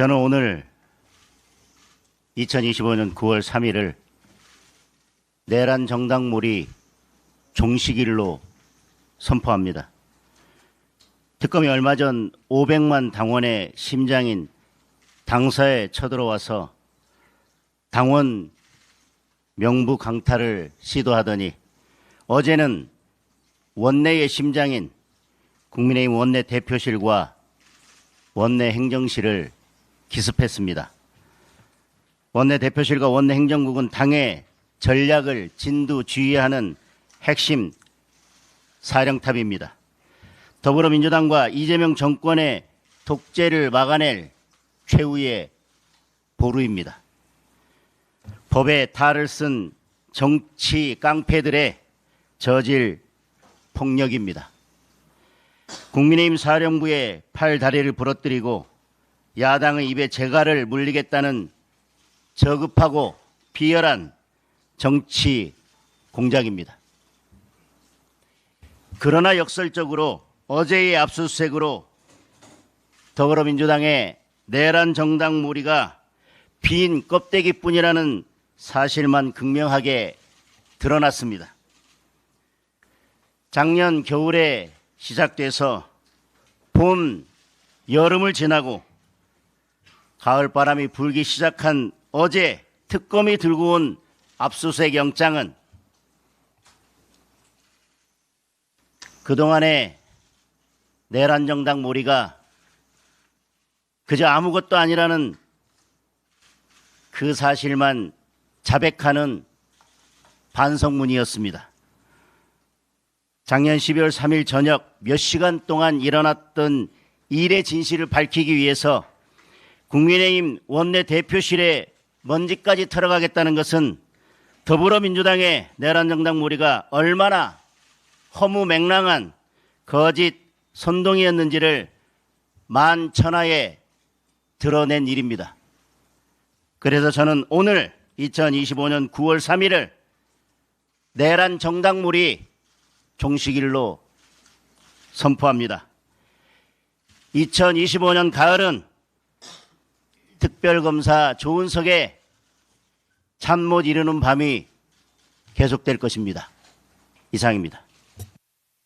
저는 오늘 2025년 9월 3일을 내란 정당몰이 종식일로 선포합니다. 특검이 얼마 전 500만 당원의 심장인 당사에 쳐들어와서 당원 명부 강탈을 시도하더니 어제는 원내의 심장인 국민의힘 원내 대표실과 원내 행정실을 기습했습니다. 원내 대표실과 원내 행정국은 당의 전략을 진두 지휘하는 핵심 사령탑입니다. 더불어민주당과 이재명 정권의 독재를 막아낼 최후의 보루입니다. 법의 탈을 쓴 정치 깡패들의 저질 폭력입니다. 국민의힘 사령부의 팔 다리를 부러뜨리고 야당의 입에 재갈을 물리겠다는 저급하고 비열한 정치 공작입니다. 그러나 역설적으로 어제의 압수수색으로 더불어민주당의 내란 정당 무리가 빈 껍데기뿐이라는 사실만 극명하게 드러났습니다. 작년 겨울에 시작돼서 봄, 여름을 지나고 가을 바람이 불기 시작한 어제 특검이 들고 온 압수수색 영장은 그동안의 내란 정당 몰이가 그저 아무것도 아니라는 그 사실만 자백하는 반성문이었습니다. 작년 12월 3일 저녁 몇 시간 동안 일어났던 일의 진실을 밝히기 위해서 국민의힘 원내 대표실에 먼지까지 털어가겠다는 것은 더불어민주당의 내란 정당 무리가 얼마나 허무맹랑한 거짓 선동이었는지를 만천하에 드러낸 일입니다. 그래서 저는 오늘 2025년 9월 3일을 내란 정당물이 종식일로 선포합니다. 2025년 가을은 특별검사 조은석의 잠 못 이루는 밤이 계속될 것입니다. 이상입니다.